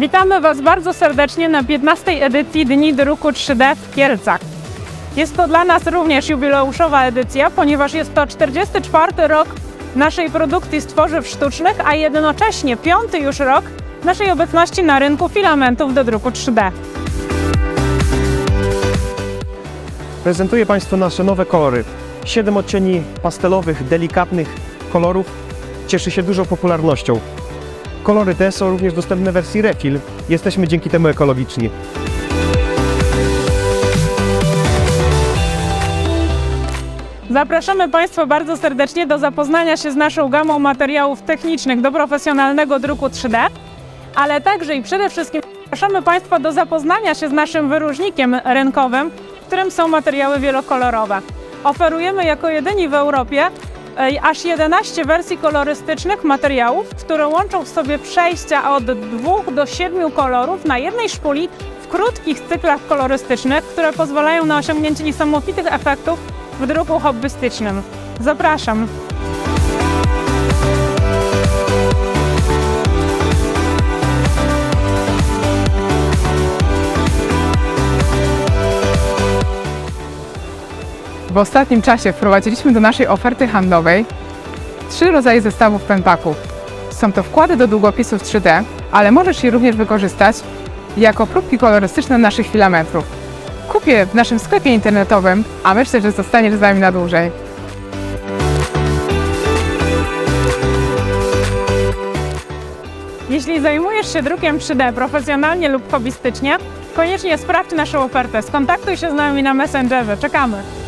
Witamy Was bardzo serdecznie na 15. edycji Dni Druku 3D w Kielcach. Jest to dla nas również jubileuszowa edycja, ponieważ jest to 44. rok naszej produkcji z tworzyw sztucznych, a jednocześnie piąty już rok naszej obecności na rynku filamentów do druku 3D. Prezentuję Państwu nasze nowe kolory. Siedem odcieni pastelowych, delikatnych kolorów cieszy się dużą popularnością. Kolory te są również dostępne w wersji refill. Jesteśmy dzięki temu ekologiczni. Zapraszamy Państwa bardzo serdecznie do zapoznania się z naszą gamą materiałów technicznych do profesjonalnego druku 3D, ale także i przede wszystkim zapraszamy Państwa do zapoznania się z naszym wyróżnikiem rynkowym, którym są materiały wielokolorowe. Oferujemy jako jedyni w Europie aż 11 wersji kolorystycznych materiałów, które łączą w sobie przejścia od 2 do 7 kolorów na jednej szpuli w krótkich cyklach kolorystycznych, które pozwalają na osiągnięcie niesamowitych efektów w druku hobbystycznym. Zapraszam. W ostatnim czasie wprowadziliśmy do naszej oferty handlowej trzy rodzaje zestawów pentaków. Są to wkłady do długopisów 3D, ale możesz je również wykorzystać jako próbki kolorystyczne naszych filamentów. Kup je w naszym sklepie internetowym, a myślę, że zostaniesz z nami na dłużej. Jeśli zajmujesz się drukiem 3D profesjonalnie lub hobbystycznie, koniecznie sprawdź naszą ofertę. Skontaktuj się z nami na Messengerze. Czekamy.